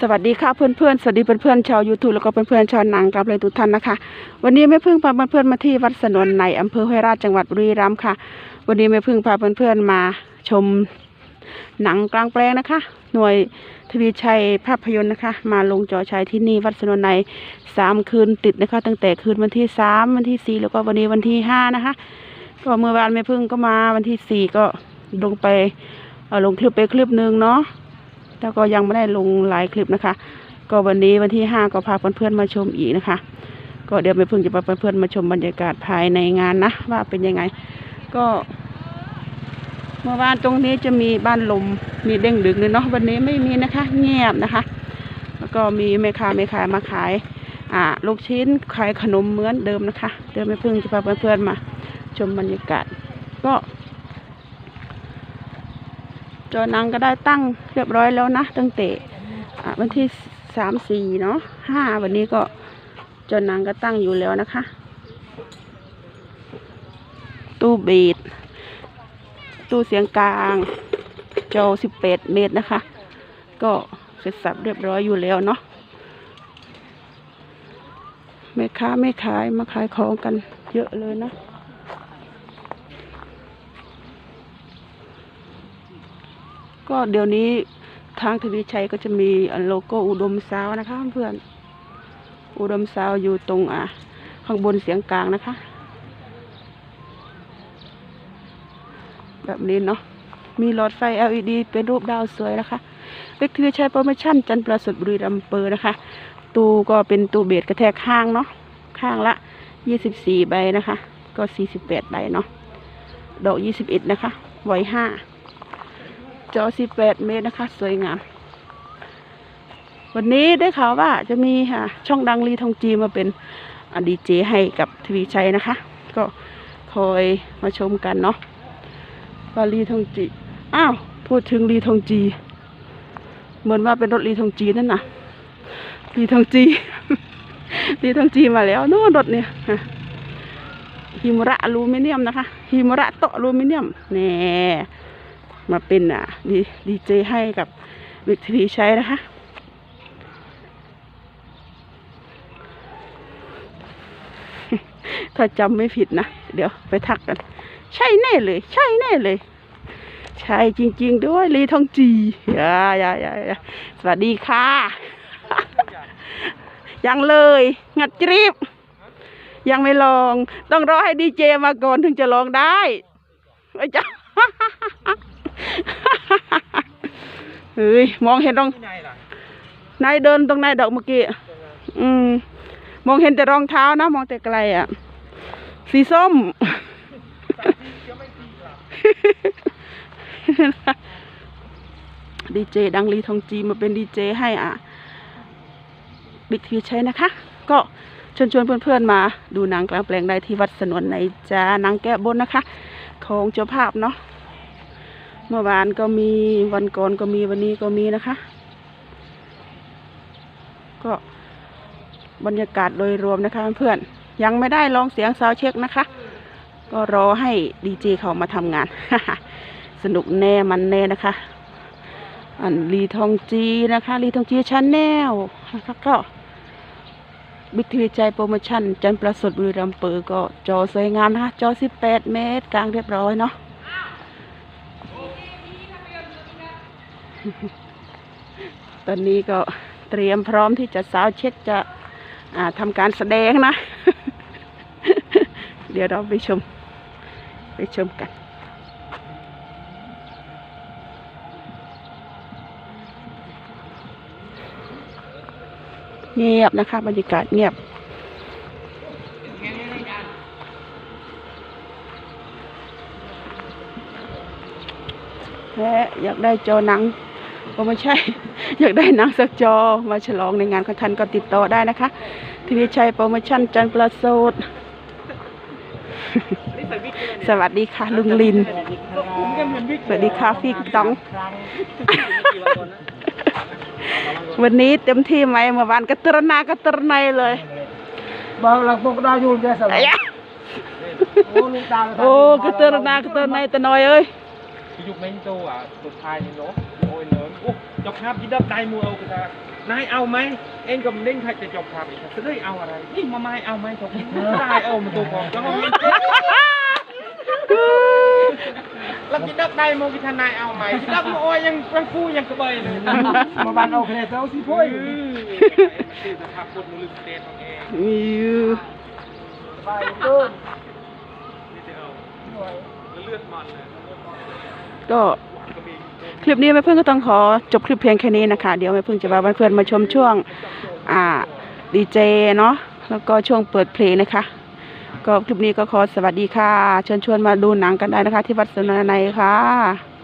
สวัสดีค่ะเพื่อนๆ สวัสดีเพื่อนๆชาวยูทูบแล้วก็เพื่อนๆชาวหนังกลับเลยทุกท่านนะคะ วันนี้แม่พึ่งพาเพื่อนๆมาที่วัดสนนในอำเภอห้วยราชจังหวัดบุรีรัมย์ค่ะ วันนี้แม่พึ่งพาเพื่อนๆมาชมหนังกลางแปลงนะคะ หน่วยทวีชัยภาพยนตร์นะคะ มาลงจอฉายที่นี่วัดสนนในสามคืนติดนะคะ ตั้งแต่คืนวันที่สามวันที่สี่แล้วก็วันนี้วันที่ห้านะคะก็เมื่อวานแม่พึ่งก็มาวันที่สี่ก็ลงไปเอ่อลงคลิปไปคลิปหนึ่งเนาะ แล้วก็ยังไม่ได้ลงหลายคลิปนะคะ ก็วันนี้วันที่ห้าก็พาเพื่อนๆมาชมอีกนะคะ ก็เดี๋ยวแม่พึ่งจะพาเพื่อนๆมาชมบรรยากาศภายในงานนะว่าเป็นยังไง ก็ เมื่อวานตรงนี้จะมีบ้านลมมีเด้งดึกเลยเนาะวันนี้ไม่มีนะคะ เงียบนะคะ แล้วก็มีแม่ค้าแม่ขายมาขายอ่าลูกชิ้นขายขนมเหมือนเดิมนะคะ เดี๋ยวแม่พึ่งจะพาเพื่อนๆมา ชมบรรยากาศ ก็ จอนังก็ได้ตั้งเรียบร้อยแล้วนะ ตั้งแต่วันที่สามสี่เนาะห้าวันนี้ก็จอนังก็ตั้งอยู่แล้วนะคะ ตู้เบสตู้เสียงกลางจอสิบแปดเมตรนะคะ ก็เสร็จสับเรียบร้อยอยู่แล้วเนาะแม่ค้าไม่ขายมาขายของกันเยอะเลยนะ ก็เดี๋ยวนี้ทางทวีชัยก็จะมีโลโก้อุดมซาวนะคะเพื่อน อุดมซาวอยู่ตรงอะ ข้างบนเสียงกลางนะคะ แบบนี้เนาะ มีหลอดไฟ LED เป็นรูปดาวสวยนะคะเล็กทวีชัยโปรโมชั่นจันประสุดบุรีรัมเปอร์นะคะ ตู้ก็เป็นตู้เบสกระแทกข้างเนาะ ข้างละ24ใบนะคะ ก็48ใบเนาะ ดอก21นะคะไว้5 จอ 18 เมตรนะคะ สวยงาม วันนี้ได้ข่าวว่าจะมีค่ะช่องดังลีทองจีมาเป็นดีเจให้กับทวีชัยนะคะ ก็คอยมาชมกันเนาะว่าลีทองจี อ้าว พูดถึงลีทองจี เหมือนว่าเป็นรถลีทองจีนั่นน่ะลีทองจีลีทองจีมาแล้วนู่นรถเนี่ยฮิมระอลูมิเนียมนะคะฮิมระโตอลูมิเนียมแน่ มาเป็นอะดีดีเจให้กับวิกทีใช้นะคะ ถ้าจำไม่ผิดนะ เดี๋ยวไปทักกัน ใช่แน่เลย ใช่แน่เลย ใช่จริง ๆ ด้วยลีทองจีย่าอย่าอย่าอย่าสวัสดีค่ะ ยังเลย งัดจรีบ ยังไม่ลอง ต้องรอให้ดีเจมาก่อนถึงจะลองได้ไอ้จ้า เฮ้ยมองเห็นตรงที่ไหนล่ะนายเดินตรงนายดอกเมื่อกี้อืมมองเห็นแต่รองเท้านะมองแต่ไกลอะ สีส้มดีเจดังลีทองจีมาเป็นดีเจให้อะบิ๊กทีใช้นะคะ ก็เชิญชวนเพื่อนๆมาดูหนังกลางแปลงได้ที่วัดสนวนในจ้าหนังแก้บนนะคะ ของเจ้าภาพเนาะ เมื่อวานก็มีวันก่อนก็มีวันนี้ก็มีนะคะ ก็บรรยากาศโดยรวมนะคะเพื่อนยังไม่ได้ลองเสียงซาวเช็คนะคะ ก็รอให้ดีเจเขามาทำงาน สนุกแน่มันแน่นะคะ อันลีทองจีนะคะลีทองจีชาแนลนะคะก็บิ๊กทีวีใจโปรโมชั่น จันประสดบุรีรัมย์เปอร์ก็จอสวยงามนะคะ จอ 18 เมตร กลางเรียบร้อยเนาะ ตอนนี้ก็เตรียมพร้อมที่จะสาวเช็คจะทำการแสดงนะ เดี๋ยวเราไปชม ไปชมกันเงียบนะคะ บรรยากาศเงียบ และอยากได้จอหนัง ก็ไม่ใช่ อยากได้หนังสักจอมาฉลองในงานของท่านก็ติดต่อได้นะคะทีวีชัยโปรโมชั่นจันทร์ประเสริฐนี่ใส่วิกเลยสวัสดีค่ะลุงลินผมก็เหมือนวิกสวัสดีค่ะพี่ตองครั้งกี่วันก่อนนะวันนี้เต็มที่ไหมเมื่อวานกระตรนากระตรในเลยบางหลังพวกดาวยูนแกสไอ้ยะโอ้ลูกดาวโอ้กระตรนากระตรในแต่น้อยเอ้ยยุคเม้งโตอะสุดท้ายนี่เนาะ โอ้ยเนิร์โอ้เจ้าภาพยินดับได้มูเอาคือตานายเอาไหมเองกับเด้งใครจะจบครับอีกจะได้เอาอะไรนี่มาไม่เอาไหมผมได้เอามาตัวของแล้วก็เงินเจ๊แล้วกินดักได้โมกิทนายเอาไหมกินดักโมอยยังยังฟูยังกระเบยเลยมาบ้านเอาคะแนนเท่าสิพ่อยคือสภาพคนมือสเตนของเองมีอยู่ไปเดินนี่จะเอาเลือดมันเลยก็ คลิปนี้แม่เพื่อนก็ต้องขอจบคลิปเพียงแค่นี้นะคะ เดี๋ยวแม่เพื่อนจะพาเพื่อนมาชมช่วงอ่าดีเจเนาะแล้วก็ช่วงเปิดเพลงนะคะ ก็คลิปนี้ก็ขอสวัสดีค่ะเชิญชวนมาดูหนังกันได้นะคะ ที่วัดสุนทรนัยค่ะ